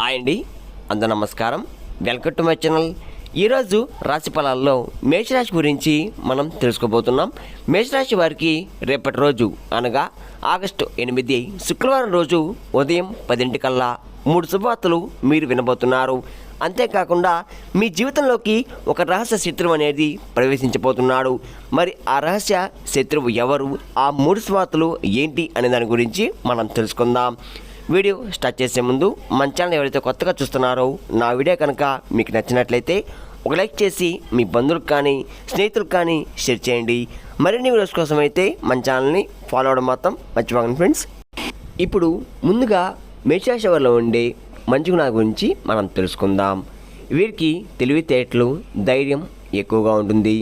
Hi అండి అంద నమస్కారం. Welcome to my channel. ఈరోజు రాశి ఫలాల్లో మేషరాశి గురించి మనం తెలుసుకోబోతున్నాం. మేషరాశి వారికి రేపటి రోజు అనగా ఆగస్టు ఎనిమిది శుక్రవారం రోజు ఉదయం పదింటికల్లా మూడు శుభవార్తలు మీరు వినబోతున్నారు. అంతేకాకుండా మీ జీవితంలోకి ఒక రహస్య శత్రువు అనేది ప్రవేశించబోతున్నాడు. మరి ఆ రహస్య శత్రువు ఎవరు? ఆ మూడు శుభవార్తలు ఏంటి అనే దాని గురించి మనం తెలుసుకుందాం. వీడియో స్టార్ట్ చేసే ముందు మన ఛానల్ ఎవరైతే కొత్తగా చూస్తున్నారో నా వీడియో కనుక మీకు నచ్చినట్లయితే ఒక లైక్ చేసి మీ బంధువులకు కానీ స్నేహితులకు కానీ షేర్ చేయండి. మరిన్ని వీడియోస్ కోసం అయితే మన ఛానల్ని ఫాలో అవడం మాత్రం మర్చిపోకండి ఫ్రెండ్స్ ఇప్పుడు ముందుగా మేషరాశి ఉండే మంచి గుణాల గురించి మనం తెలుసుకుందాం. వీరికి తెలివితేటలు ధైర్యం ఎక్కువగా ఉంటుంది.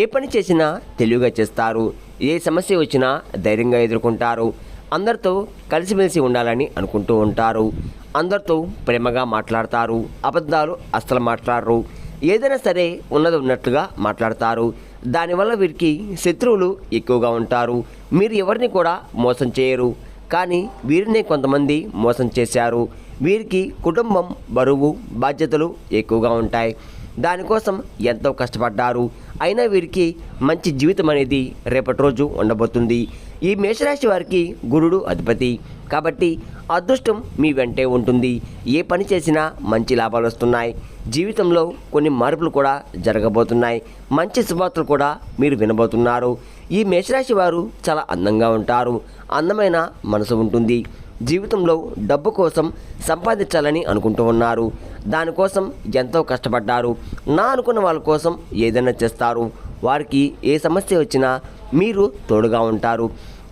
ఏ పని చేసినా తెలివిగా చేస్తారు. ఏ సమస్య వచ్చినా ధైర్యంగా ఎదుర్కొంటారు. అందరితో కలిసిమెలిసి ఉండాలని అనుకుంటూ ఉంటారు. అందరితో ప్రేమగా మాట్లాడతారు. అబద్ధాలు అస్సలు మాట్లాడరు. ఏదైనా సరే ఉన్నది ఉన్నట్లుగా మాట్లాడతారు. దానివల్ల వీరికి శత్రువులు ఎక్కువగా ఉంటారు. మీరు ఎవరిని కూడా మోసం చేయరు. కానీ వీరినే కొంతమంది మోసం చేశారు. వీరికి కుటుంబం బరువు బాధ్యతలు ఎక్కువగా ఉంటాయి. దానికోసం ఎంతో కష్టపడ్డారు. అయినా వీరికి మంచి జీవితం అనేది రేపటి రోజు ఉండబోతుంది. ఈ మేషరాశి వారికి గురుడు అధిపతి. కాబట్టి అదృష్టం మీ వెంటే ఉంటుంది. ఏ పని చేసినా మంచి లాభాలు వస్తున్నాయి. జీవితంలో కొన్ని మార్పులు కూడా జరగబోతున్నాయి. మంచి శుభార్తలు కూడా మీరు వినబోతున్నారు. ఈ మేషరాశి వారు చాలా అందంగా ఉంటారు. అందమైన మనసు ఉంటుంది. జీవితంలో డబ్బు కోసం సంపాదించాలని అనుకుంటూ ఉన్నారు. దానికోసం ఎంతో కష్టపడ్డారు. నా అనుకున్న వాళ్ళ కోసం ఏదైనా చేస్తారు. వారికి ఏ సమస్య వచ్చినా మీరు తోడుగా ఉంటారు.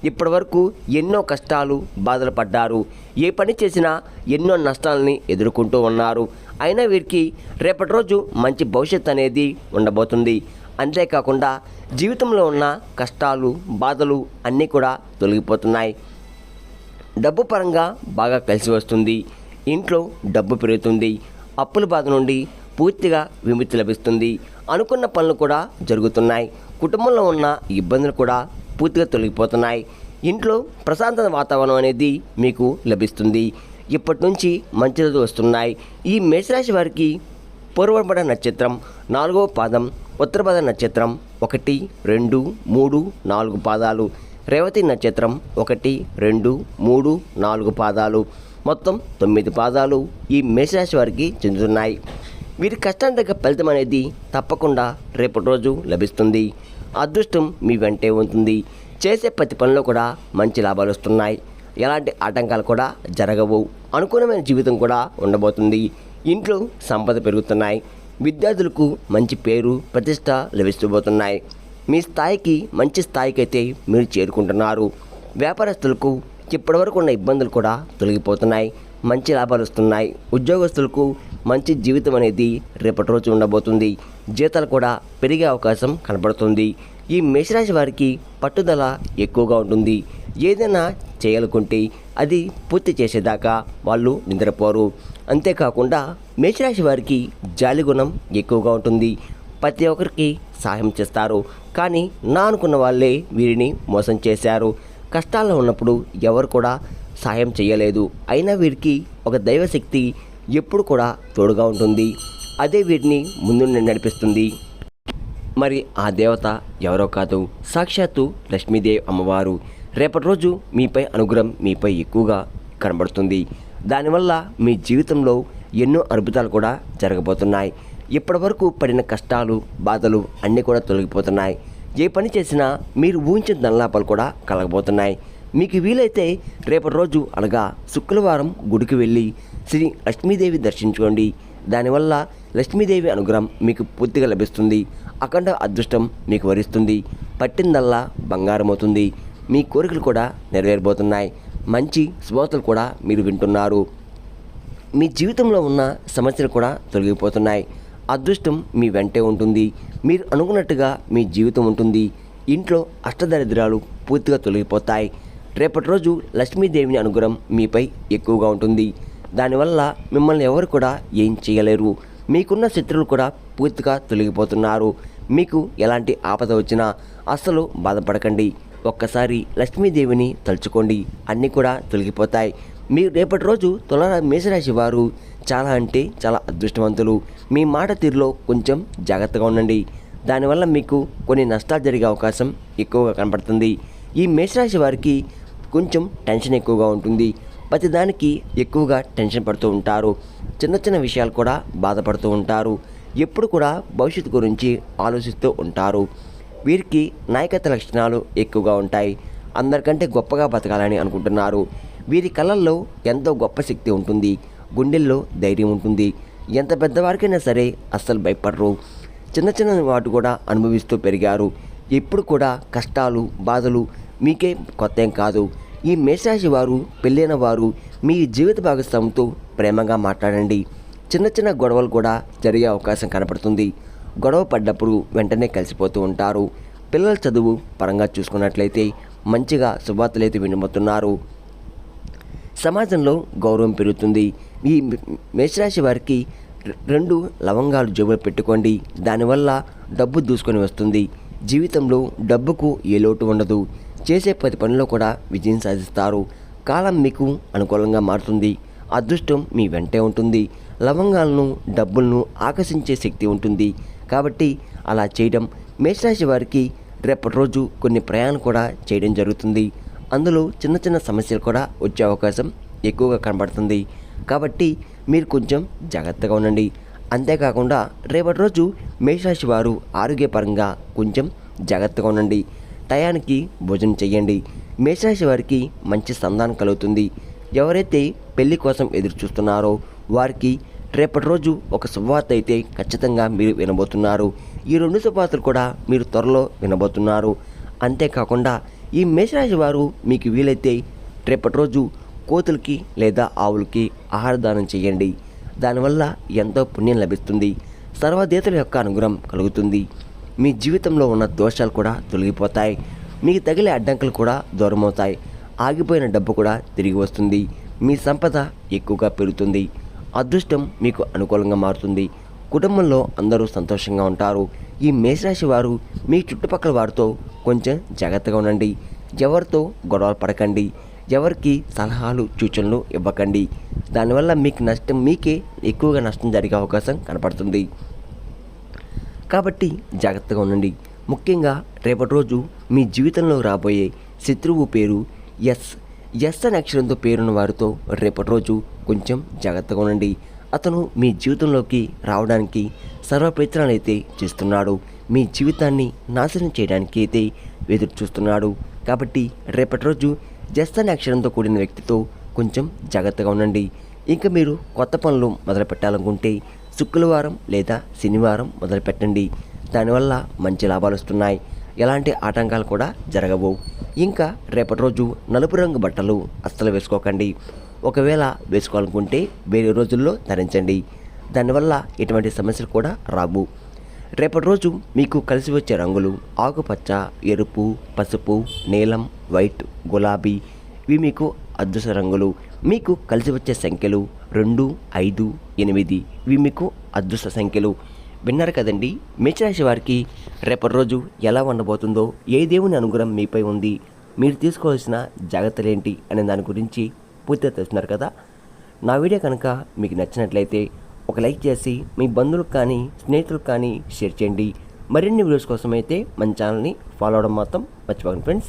ఇప్పటివరకు ఎన్నో కష్టాలు బాధలు పడ్డారు. ఏ పని చేసినా ఎన్నో నష్టాలని ఎదుర్కొంటూ ఉన్నారు. అయినా వీరికి రేపటి రోజు మంచి భవిష్యత్తు అనేది ఉండబోతుంది. అంతేకాకుండా జీవితంలో ఉన్న కష్టాలు బాధలు అన్నీ కూడా తొలగిపోతున్నాయి. డబ్బు పరంగా బాగా కలిసి వస్తుంది. ఇంట్లో డబ్బు పెరుగుతుంది. అప్పుల బాధ నుండి పూర్తిగా విముక్తి లభిస్తుంది. అనుకున్న పనులు కూడా జరుగుతున్నాయి. కుటుంబంలో ఉన్న ఇబ్బందులు కూడా పూర్తిగా తొలగిపోతున్నాయి. ఇంట్లో ప్రశాంతత వాతావరణం అనేది మీకు లభిస్తుంది. ఇప్పటి నుంచి మంచి రోజులు వస్తున్నాయి. ఈ మేషరాశి వారికి పూర్వపడ నక్షత్రం నాలుగవ పాదం ఉత్తరపద నక్షత్రం ఒకటి రెండు మూడు నాలుగు పాదాలు. రేవతి నక్షత్రం ఒకటి రెండు మూడు నాలుగు పాదాలు. మొత్తం తొమ్మిది పాదాలు ఈ మేషరాశి వారికి చెందుతున్నాయి. వీరి కష్టం తగ్గ ఫలితం అనేది తప్పకుండా రేపటి రోజు లభిస్తుంది. అదృష్టం మీ వెంటే ఉంటుంది. చేసే ప్రతి పనిలో కూడా మంచి లాభాలు వస్తున్నాయి. ఎలాంటి ఆటంకాలు కూడా జరగవు. అనుకూలమైన జీవితం కూడా ఉండబోతుంది. ఇంట్లో సంపద పెరుగుతున్నాయి. విద్యార్థులకు మంచి పేరు ప్రతిష్ట లభిస్తూపోతున్నాయి మీ స్థాయికి మంచి స్థాయికి అయితే మీరు చేరుకుంటున్నారు. వ్యాపారస్తులకు ఇప్పటివరకు ఉన్న ఇబ్బందులు కూడా తొలగిపోతున్నాయి. మంచి లాభాలు వస్తున్నాయి. ఉద్యోగస్తులకు మంచి జీవితం అనేది రేపటి రోజు ఉండబోతుంది. జీతాలు కూడా పెరిగే అవకాశం కనబడుతుంది. ఈ మేషరాశి వారికి పట్టుదల ఎక్కువగా ఉంటుంది. ఏదైనా చేయాలనుకుంటే అది పూర్తి చేసేదాకా వాళ్ళు నిద్రపోరు. అంతేకాకుండా మేషరాశి వారికి జాలి గుణం ఎక్కువగా ఉంటుంది. ప్రతి ఒక్కరికి సహాయం చేస్తారు. కానీ నా అనుకున్న వాళ్ళే వీరిని మోసం చేశారు. కష్టాల్లో ఉన్నప్పుడు ఎవరు కూడా సాయం చేయలేదు. అయినా వీరికి ఒక దైవశక్తి ఎప్పుడు కూడా తోడుగా ఉంటుంది. అదే వీరిని ముందు నడిపిస్తుంది. మరి ఆ దేవత ఎవరో కాదు. సాక్షాత్తు లక్ష్మీదేవి అమ్మవారు. రేపటి రోజు మీపై అనుగ్రహం మీపై ఎక్కువగా కనబడుతుంది. దానివల్ల మీ జీవితంలో ఎన్నో అద్భుతాలు కూడా జరగబోతున్నాయి. ఇప్పటివరకు పడిన కష్టాలు బాధలు అన్నీ కూడా తొలగిపోతున్నాయి. ఏ పని చేసినా మీరు ఊహించిన ధనలాభాలు కూడా కలగబోతున్నాయి. మీకు వీలైతే రేపటి రోజు అనగా శుక్రవారం గుడికి వెళ్ళి శ్రీ లక్ష్మీదేవి దర్శించుకోండి. దానివల్ల లక్ష్మీదేవి అనుగ్రహం మీకు పూర్తిగా లభిస్తుంది. అఖండ అదృష్టం మీకు వరిస్తుంది. పట్టిందల్లా బంగారం అవుతుంది మీ కోరికలు కూడా నెరవేరబోతున్నాయి. మంచి శుభార్తలు కూడా మీరు వింటున్నారు. మీ జీవితంలో ఉన్న సమస్యలు కూడా తొలగిపోతున్నాయి. అదృష్టం మీ వెంటే ఉంటుంది. మీరు అనుకున్నట్టుగా మీ జీవితం ఉంటుంది. ఇంట్లో అష్టదరిద్రాలు పూర్తిగా తొలగిపోతాయి. రేపటి రోజు లక్ష్మీదేవిని అనుగ్రహం మీపై ఎక్కువగా ఉంటుంది. దానివల్ల మిమ్మల్ని ఎవరు కూడా ఏం చేయలేరు. మీకున్న శత్రువులు కూడా పూర్తిగా తొలగిపోతున్నారు. మీకు ఎలాంటి ఆపద వచ్చినా అస్సలు బాధపడకండి. ఒక్కసారి లక్ష్మీదేవిని తలుచుకోండి. అన్నీ కూడా తొలగిపోతాయి. మీరు రేపటి రోజు తుల మేషరాశి వారు చాలా అంటే చాలా అదృష్టవంతులు. మీ మాట తీరులో కొంచెం జాగ్రత్తగా ఉండండి. దానివల్ల మీకు కొన్ని నష్టాలు జరిగే అవకాశం ఎక్కువగా కనపడుతుంది. ఈ మేషరాశి వారికి కొంచెం టెన్షన్ ఎక్కువగా ఉంటుంది. ప్రతిదానికి ఎక్కువగా టెన్షన్ పడుతూ ఉంటారు. చిన్న చిన్న విషయాలు కూడా బాధపడుతూ ఉంటారు. ఎప్పుడు కూడా భవిష్యత్తు గురించి ఆలోచిస్తూ ఉంటారు. వీరికి నాయకత్వ లక్షణాలు ఎక్కువగా ఉంటాయి. అందరికంటే గొప్పగా బతకాలని అనుకుంటున్నారు. వీరి కళల్లో ఎంతో గొప్ప శక్తి ఉంటుంది. గుండెల్లో ధైర్యం ఉంటుంది. ఎంత పెద్దవారికైనా సరే అస్సలు భయపడరు. చిన్న చిన్న వాటి కూడా అనుభవిస్తూ పెరిగారు. ఎప్పుడు కూడా కష్టాలు బాధలు మీకే కొత్త ఏం కాదు. ఈ మేషరాశి వారు పెళ్ళైన వారు మీ జీవిత భాగస్వామితో ప్రేమగా మాట్లాడండి. చిన్న చిన్న గొడవలు కూడా జరిగే అవకాశం కనపడుతుంది. గొడవ పడ్డప్పుడు వెంటనే కలిసిపోతూ ఉంటారు. పిల్లల చదువు పరంగా చూసుకున్నట్లయితే మంచిగా శుభార్తలైతే వినుమతున్నారు సమాజంలో గౌరవం పెరుగుతుంది. ఈ మేషరాశి వారికి రెండు లవంగాలు జేబులు పెట్టుకోండి. దానివల్ల డబ్బు దూసుకొని వస్తుంది. జీవితంలో డబ్బుకు ఏ లోటు ఉండదు. చేసే ప్రతి పనిలో కూడా విజయం సాధిస్తారు. కాలం మీకు అనుకూలంగా మారుతుంది. అదృష్టం మీ వెంటే ఉంటుంది. లవంగాలను డబ్బులను ఆకర్షించే శక్తి ఉంటుంది. కాబట్టి అలా చేయడం మేషరాశి వారికి రేపటి రోజు కొన్ని ప్రయాణం కూడా చేయడం జరుగుతుంది. అందులో చిన్న చిన్న సమస్యలు కూడా వచ్చే అవకాశం ఎక్కువగా కనబడుతుంది. కాబట్టి మీరు కొంచెం జాగ్రత్తగా ఉండండి. అంతేకాకుండా రేపటి రోజు మేషరాశి వారు ఆరోగ్యపరంగా కొంచెం జాగ్రత్తగా ఉండండి. టయానికి భోజనం చేయండి మేషరాశి వారికి మంచి సంధానం కలుగుతుంది. ఎవరైతే పెళ్ళి కోసం ఎదురు చూస్తున్నారో వారికి రేపటి రోజు ఒక శుభవార్త అయితే ఖచ్చితంగా మీరు వినబోతున్నారు. ఈ రెండు శుభవార్తలు కూడా మీరు త్వరలో వినబోతున్నారు. అంతేకాకుండా ఈ మేషరాశి వారు మీకు వీలైతే రేపటి రోజు కోతులకి లేదా ఆవులకి ఆహారదానం చేయండి. దానివల్ల ఎంతో పుణ్యం లభిస్తుంది. సర్వదేతుల యొక్క అనుగ్రహం కలుగుతుంది. మీ జీవితంలో ఉన్న దోషాలు కూడా తొలగిపోతాయి. మీకు తగిలే అడ్డంకులు కూడా దూరమవుతాయి. ఆగిపోయిన డబ్బు కూడా తిరిగి వస్తుంది. మీ సంపద ఎక్కువగా పెరుగుతుంది. అదృష్టం మీకు అనుకూలంగా మారుతుంది. కుటుంబంలో అందరూ సంతోషంగా ఉంటారు. ఈ మేషరాశి వారు మీ చుట్టుపక్కల వారితో కొంచెం జాగ్రత్తగా ఉండండి. ఎవరితో గొడవలు పడకండి. ఎవరికి సలహాలు సూచనలు ఇవ్వకండి. దానివల్ల మీకు నష్టం మీకే ఎక్కువగా నష్టం జరిగే అవకాశం కనపడుతుంది. కాబట్టి జాగ్రత్తగా ఉండండి. ముఖ్యంగా రేపటి రోజు మీ జీవితంలో రాబోయే శత్రువు పేరు ఎస్ ఎస్ అనే అక్షరంతో పేరున్న వారితో రేపటి రోజు కొంచెం జాగ్రత్తగా ఉండండి. అతను మీ జీవితంలోకి రావడానికి సర్వ ప్రయత్నాలు అయితే చేస్తున్నాడు. మీ జీవితాన్ని నాశనం చేయడానికి అయితే ఎదురు చూస్తున్నాడు కాబట్టి రేపటి రోజు జస్ట్ అనే అక్షరంతో కూడిన వ్యక్తితో కొంచెం జాగ్రత్తగా ఉండండి. ఇంకా మీరు కొత్త పనులు మొదలు పెట్టాలనుకుంటే శుక్రవారం లేదా శనివారం మొదలు పెట్టండి దానివల్ల మంచి లాభాలు వస్తున్నాయి. ఎలాంటి ఆటంకాలు కూడా జరగవు. ఇంకా రేపటి రోజు నలుపు రంగు బట్టలు అస్సలు వేసుకోకండి. ఒకవేళ వేసుకోవాలనుకుంటే వేరే రోజుల్లో ధరించండి. దానివల్ల ఎటువంటి సమస్యలు కూడా రావు. రేపటి రోజు మీకు కలిసి వచ్చే రంగులు ఆకుపచ్చ ఎరుపు పసుపు నీలం వైట్ గులాబీ ఇవి మీకు అదృష్ట రంగులు. మీకు కలిసి వచ్చే సంఖ్యలు రెండు ఐదు ఎనిమిది. ఇవి మీకు అదృష్ట సంఖ్యలు. విన్నారు కదండి? మేషరాశి వారికి రేపటి రోజు ఎలా ఉండబోతుందో ఏ దేవుని అనుగ్రహం మీపై ఉంది మీరు తీసుకోవాల్సిన జాగ్రత్తలు ఏంటి అనే దాని గురించి పూర్తిగా తెలుస్తున్నారు కదా? నా వీడియో కనుక మీకు నచ్చినట్లయితే ఒక లైక్ చేసి మీ బంధువులకు కానీ స్నేహితులకు కానీ షేర్ చేయండి. మరిన్ని వీడియోస్ కోసం అయితే మన ఛానల్ని ఫాలో అవడం మాత్రం మర్చిపోకండి ఫ్రెండ్స్.